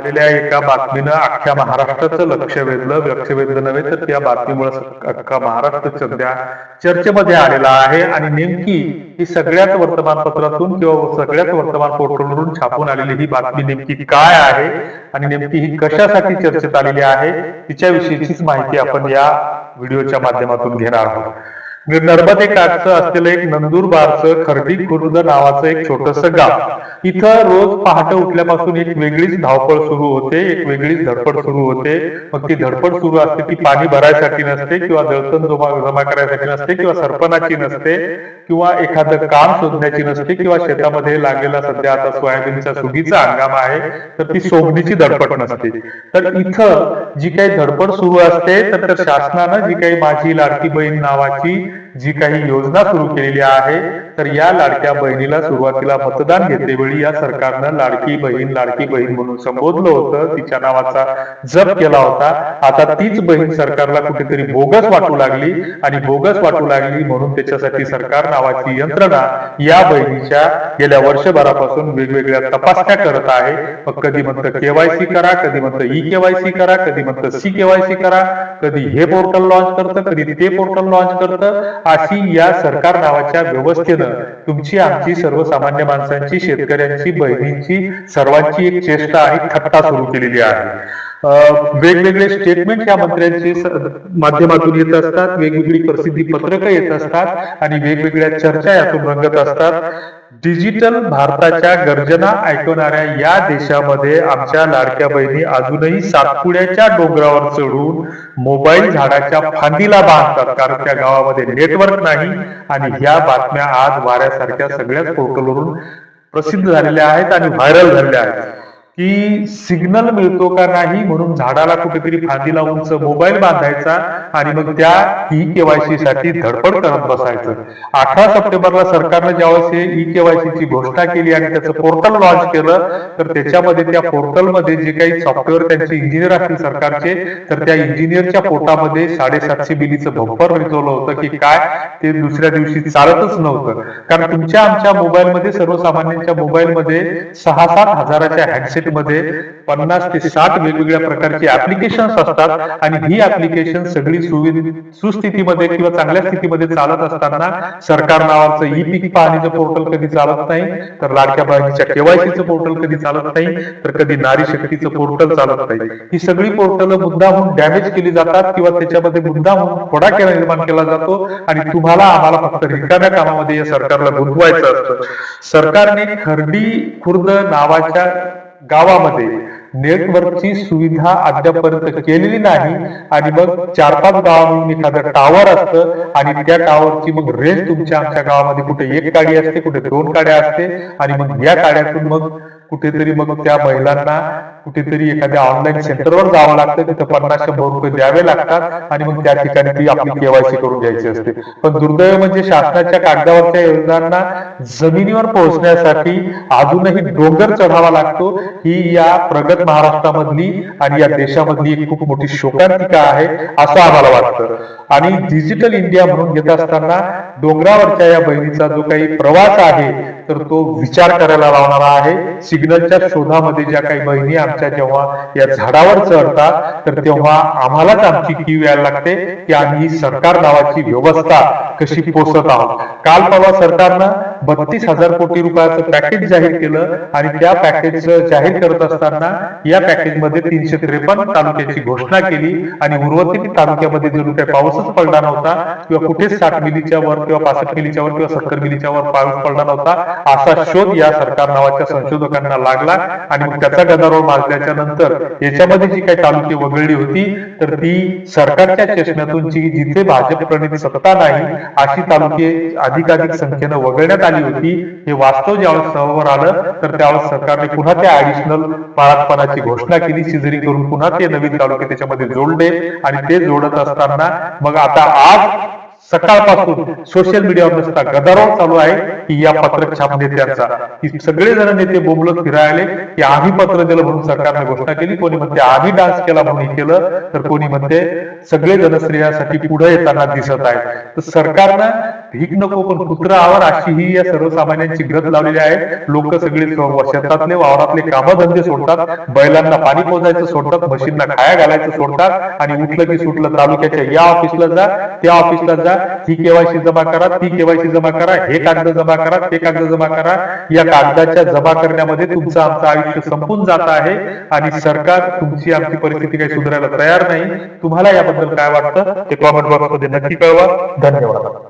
आलेल्या एका बातमीनं अख्ख्या महाराष्ट्राचं लक्ष वेधलं. लक्ष वेधलं नव्हे तर त्या बातमीमुळे अख्खा महाराष्ट्र सध्या चर्चेमध्ये आलेला आहे. आणि नेमकी ही सगळ्याच वर्तमानपत्रातून किंवा सगळ्याच वर्तमान पोर्टलवरून छापून आलेली ही बातमी नेमकी काय आहे? आणि नेमकी ही कशासाठी चर्चेत आलेली आहे? तिच्याविषयीचीच माहिती आपण या व्हिडिओच्या माध्यमातून घेणार आहोत. म्हणजे नर्मदे काठचं असलेलं एक नंदुरबारचं खर्डी खुर्द नावाचं एक छोटस गाव. इथं रोज पहाटे उठल्यापासून एक वेगळीच धावपळ सुरू होते एक वेगळीच धडपड सुरू होते. मग ती धडपड सुरू असते ती पाणी भरायसाठी नसते किंवा दळतण जमा जमा करायसाठी नसते किंवा सरपणाची नसते. किंवा एखादं काम शोधण्याची नसते किंवा शेतामध्ये लागलेला सध्या आता सोयाबीनचा सुगीचा हंगाम आहे तर ती सोगणीची धडपड नसते. तर इथं जी काही धडपड सुरू असते तर त्या शासनानं जी काही माझी लाडकी बहीण नावाची जी काही योजना सुरू केलेली आहे तर या लाडक्या बहिणीला सुरुवातीला मतदान घेतेवेळी या सरकारनं लाडकी बहीण लाडकी बहीण म्हणून संबोधलं होतं. तिच्या नावाचा जप केला होता. आता तीच बहीण सरकारला कुठेतरी बोगस वाटू लागली आणि बोगस वाटू लागली म्हणून त्याच्यासाठी सरकार नावाची यंत्रणा या बहिणीच्या गेल्या वर्षभरापासून वेगवेगळ्या तपासण्या करत आहे. मग कधी म्हणतं केवायसी करा कधी म्हणतं ई केवायसी करा कधी म्हणतं सी केवायसी करा कधी हे पोर्टल लॉन्च करतं कधी ते पोर्टल लॉन्च करतं. अशी या सरकार नावाच्या व्यवस्थेनं तुमची आमची सर्वसामान्य माणसांची शेतकऱ्यांची बहिणींची सर्वांची एक चेष्टा आणि थट्टा सुरू केलेली आहे. वेगवेगळे स्टेटमेंट या मंत्र्यांचे माध्यमातून येत असतात वेगवेगळी प्रसिद्धी पत्रकं येत असतात आणि वेगवेगळ्या चर्चा यातून रंगत असतात. डिजिटल भारताच्या गर्जना ऐकवणाऱ्या या देशामध्ये आमच्या लाडक्या बहिणी अजूनही सातपुड्याच्या डोंगरावर चढून मोबाईल झाडाच्या फांदीला बांधतात. कारण त्या गावामध्ये नेटवर्क नाही आणि ह्या बातम्या आज वाऱ्यासारख्या सगळ्याच पोर्टलवरून प्रसिद्ध झालेल्या आहेत आणि व्हायरल झालेल्या आहेत. की सिग्नल मिळतो का नाही म्हणून झाडाला कुठेतरी फांदीला उंच मोबाईल बांधायचा आणि मग त्या ई केवायसी साठी धडपड करत बसायचं. अठरा सप्टेंबरला सरकारनं ज्यावेळेस हे ई केवायसी ची घोषणा केली आणि त्याचं पोर्टल लॉन्च केलं तर त्याच्यामध्ये त्या पोर्टलमध्ये जे काही सॉफ्टवेअर त्यांचे इंजिनियर असतील सरकारचे तर त्या इंजिनियरच्या पोटामध्ये साडेसातशे मिलीचं भंपर विजवलं होतं की काय ते दुसऱ्या दिवशी चालतच नव्हतं. कारण तुमच्या आमच्या मोबाईलमध्ये सर्वसामान्यांच्या मोबाईलमध्ये सहा सात हजाराच्या हँडसेटमध्ये पन्नास ते साठ वेगवेगळ्या प्रकारची ऍप्लिकेशन असतात आणि ही ऍप्लिकेशन सगळी सुवि- सुस्थितीमध्ये किंवा चांगल्या स्थितीमध्ये चालत असताना सरकार नावाचं ई पीक पाहणीचं पोर्टल कधी चालत नाही तर लाडक्या बाळांच्या केवायसीचं पोर्टल कधी चालत नाही तर कधी नारी शक्तीचं पोर्टल चालत नाही. ही सगळी पोर्टल मुद्दाहून डॅमेज केली जातात किंवा त्याच्यामध्ये मुद्दाहून थोडा केला निर्माण केला जातो आणि तुम्हाला आम्हाला फक्त रिकाम्या कामामध्ये या सरकारला गुंतवायचं असतं. सरकारने खर्डी खुर्द नावाच्या गावामध्ये नेटवर्कची सुविधा अद्यापर्यंत केलेली नाही. आणि मग चार पाच गावांनी एखादं टावर असतं आणि त्या टावरची मग रेंज तुमच्या आमच्या गावामध्ये कुठे एक गाडी असते कुठे दोन गाड्या असते. आणि मग या गाड्यातून मग कुठेतरी मग त्या महिलांना कुठेतरी एखाद्या ऑनलाईन सेंटरवर जावं लागतं. तिथं पन्नास शंभर रुपये द्यावे लागतात आणि मग त्या ठिकाणी ती आपली केवायसी करून घ्यायची असते. पण दुर्दैव म्हणजे शासनाच्या कागदावरच्या योजनांना जमिनीवर पोहोचण्यासाठी अजूनही डोंगर चढावा लागतो. ही या प्रगत महाराष्ट्रामधली आणि या देशामधली एक खूप मोठी शोकांतिका आहे असं आम्हाला वाटतं. आणि डिजिटल इंडिया म्हणून घेत असताना डोंगरावरच्या या बहिणीचा जो काही प्रवास आहे तर तो विचार करायला लावणारा आहे. सिग्नलच्या शोधामध्ये ज्या काही बहिणी आमच्या जेव्हा या झाडावर चढतात तर तेव्हा आम्हालाच आमची कीव यायला लागते की आम्ही सरकार नावाची व्यवस्था कशी पोसत आहोत. काल परवा सरकारनं बत्तीस हजार कोटी रुपयाचं पॅकेज जाहीर केलं आणि त्या पॅकेज जाहीर करत असताना या पॅकेजमध्ये तीनशे त्रेपन्न तालुक्याची घोषणा केली आणि उर्वरित तालुक्यामध्ये जणू काही पाऊसच पडला नव्हता किंवा कुठेच साठ मिलीच्या वर किंवा पासष्ट मिलीच्या वर किंवा सत्तर मिलीच्या वर पाऊस पडला नव्हता असा शोध या सरकार नावाच्या संशोधकांना लागला आणि त्याचा गदारोळ माजल्याच्या नंतर याच्यामध्ये जी काही तालुके वगळली होती तर ती सरकारच्या चष्म्यातून जी जिथे भाजप प्रणित सत्ता नाही अशी तालुके अधिकाधिक संख्येनं वगळण्यात आली होती हे वास्तव ज्यावेळेस समोर आलं तर त्यावेळेस सरकारने पुन्हा त्या ऍडिशनल पाळतपणाची घोषणा केली. शिजरी करून पुन्हा ते नवीन तालुके त्याच्यामध्ये जोडले आणि ते जोडत असताना मग आता आज सकाळपासून सोशल मीडियावर नुसता गदारोळ चालू आहे. की या पत्रक छाप नेत्यांचा की सगळेजण नेते बोबलत फिरायले की आम्ही पत्र दिलं म्हणून सरकारने घोषणा केली कोणी म्हणते आम्ही डान्स केला म्हणून केलं तर कोणी म्हणते सगळे जण स्त्रियांसाठी पुढे येताना दिसत आहेत. तर सरकारनं भीक नको पण कुत्र आवर अशी ही या सर्वसामान्यांची ग्रत लावलेली आहे. लोक सगळे शेतातले वावरातले कामधंदे सोडतात बैलांना पाणी पोचायचं सोडतात मशीनला खाया घालायचं सोडतात आणि उठलं की सुटलं तालुक्याच्या या ऑफिसला जा त्या ऑफिसला जा ही केवायसी जमा करा ती केवायसी जमा करा हे कागद जमा करा ते कागद जमा करा. या कागदाच्या जमा करण्यामध्ये तुमचं आमचं आयुष्य संपून जात आहे आणि सरकार तुमची आमची परिस्थिती काही सुधारायला तयार नाही. तुम्हाला याबद्दल काय वाटतं ते कॉमेंट बॉक्समध्ये नक्की कळवा. धन्यवाद.